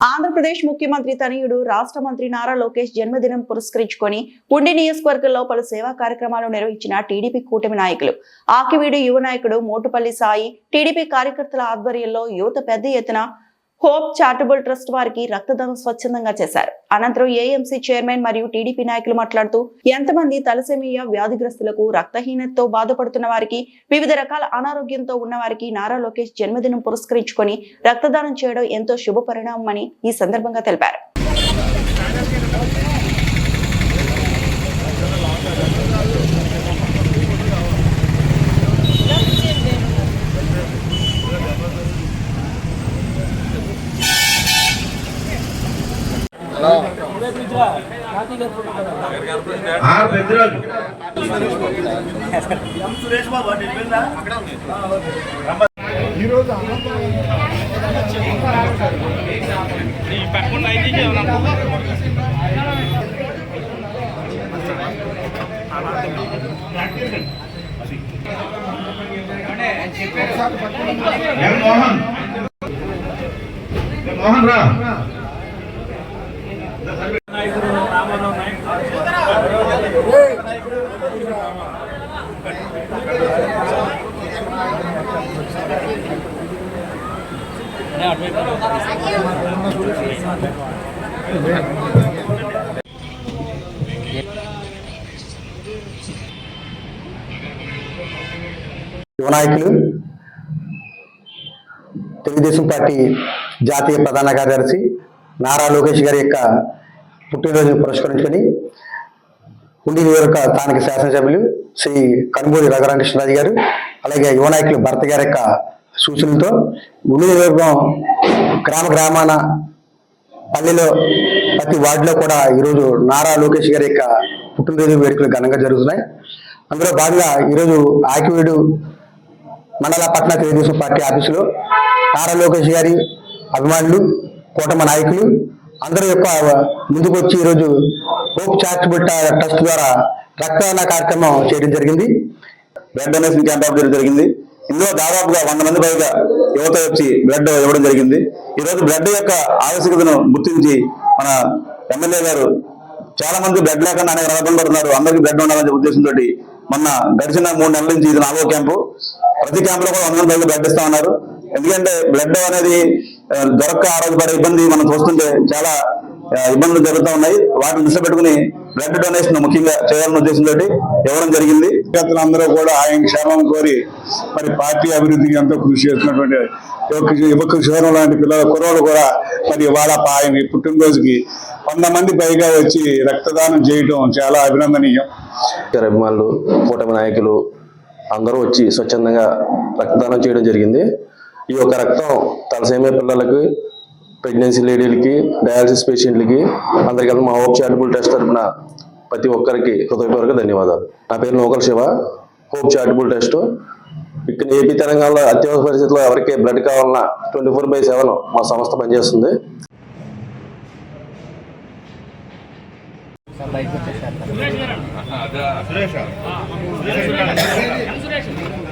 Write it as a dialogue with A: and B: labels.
A: ఆంధ్రప్రదేశ్ ముఖ్యమంత్రి తనయుడు రాష్ట్ర మంత్రి నారా లోకేష్ జన్మదినం పురస్కరించుకొని పుండి నియోజకవర్గంలో పలు సేవా కార్యక్రమాలు నిర్వహించిన టీడీపీ కూటమి నాయకులు. ఆకివీడు యువ నాయకుడు మోటుపల్లి సాయి టీడీపీ కార్యకర్తల ఆధ్వర్యంలో యువత పెద్ద ఎత్తున హోప్ చారిటబుల్ ట్రస్ట్ వారికి రక్తదానం స్వచ్ఛందంగా చేశారు. అనంతరం ఏఎంసీ చైర్మన్ మరియు టీడీపీ నాయకులు మాట్లాడుతూ ఎంతమంది తలసేమియా వ్యాధిగ్రస్తులకు రక్తహీనతతో బాధపడుతున్న వారికి వివిధ రకాల అనారోగ్యంతో ఉన్న వారికి నారా లోకేష్ జన్మదినం పురస్కరించుకొని రక్తదానం చేయడం ఎంతో శుభ పరిణామమని ఈ సందర్భంగా తెలిపారు.
B: ఆరు పెద్దరాజు ఎం మోహన్ మోహన్ రా?
C: యువ నాయకులు తెలుగుదేశం పార్టీ జాతీయ ప్రధాన కార్యదర్శి నారా లోకేష్ గారి యొక్క పుట్టినరోజు పురస్కరించుకొని ఉండి నియోజక స్థానిక శాసనసభ్యులు శ్రీ కనుమూరి రఘురామకృష్ణరాజు గారు అలాగే యువ నాయకులు భర్త గారి యొక్క సూచనలతో ఉండి నియోజకవర్గం గ్రామ గ్రామాన పల్లెలో ప్రతి వార్డులో కూడా ఈరోజు నారా లోకేష్ గారి యొక్క పుట్టినరోజు వేడుకలు ఘనంగా జరుగుతున్నాయి. అందులో భాగంగా ఈరోజు ఆకివీడు మండల పట్టణ తెలుగుదేశం పార్టీ ఆఫీసులో నారా లోకేష్ గారి అభిమానులు కూటమి నాయకులు అందరి యొక్క ముందుకు వచ్చి ఈరోజు హోప్ చారిటబుల్ ట్రస్ట్ ద్వారా రక్తదాన కార్యక్రమం చేయడం జరిగింది.
D: బ్లడ్ డొనేషన్ క్యాంప్ ఆఫ్ చేయడం జరిగింది. ఇందులో దాదాపుగా వంద మంది పైగా యువత వచ్చి బ్లడ్ ఇవ్వడం జరిగింది. ఈరోజు బ్లడ్ యొక్క ఆవశ్యకతను గుర్తించి మన ఎమ్మెల్యే గారు చాలా మంది బ్లడ్ లేకుండా అనేక రకాలు పడుతున్నారు. అందరికీ బ్లడ్ ఉండాలనే ఉద్దేశంతో మొన్న గడిచిన మూడు నెలల నుంచి ఇది నాలుగో క్యాంపు. ప్రతి క్యాంపులో కూడా వంద మంది బ్లడ్ ఇస్తా ఉన్నారు ఎందుకంటే బ్లడ్ అనేది ఆ, దొరక్క ఆరోగ్యపడే ఇబ్బంది మనం చూస్తుంటే చాలా ఇబ్బందులు జరుగుతూ ఉన్నాయి. వాటిని దృష్టి పెట్టుకుని బ్లడ్ డొనేషన్ ముఖ్యంగా చేయాలనే ఉద్దేశంతో ఇవ్వడం జరిగింది.
E: అందరూ కూడా ఆయన క్షేమం కోరి మరి పార్టీ అభివృద్ధికి ఎంతో కృషి చేస్తున్నటువంటి యువక యువక క్షేమం లాంటి పిల్లల కుర్రోళ్ళు కూడా మరి వాళ్ళ ఆయన పుట్టినరోజుకి వంద మంది పైగా వచ్చి రక్తదానం చేయడం చాలా అభినందనీయం.
D: అభిమానులు కూటమి నాయకులు అందరూ వచ్చి స్వచ్ఛందంగా రక్తదానం చేయడం జరిగింది. ఈ యొక్క రక్తం తలసేమియా పిల్లలకి ప్రెగ్నెన్సీ లేడీలకి డయాలసిస్ పేషెంట్లకి అందరికీ మా హోప్ చారిటబుల్ ట్రస్ట్ తరఫున ప్రతి ఒక్కరికి హృదయపూర్వక ధన్యవాదాలు. నా పేరు Nukal Shiva. Hope Charitable Trust ఇక్కడ ఏపీ తెలంగాణలో అత్యవసర పరిస్థితుల్లో ఎవరికి బ్లడ్ కావాలన్నా ట్వంటీ ఫోర్ బై సెవెన్ మా సంస్థ పనిచేస్తుంది.
B: వర్తే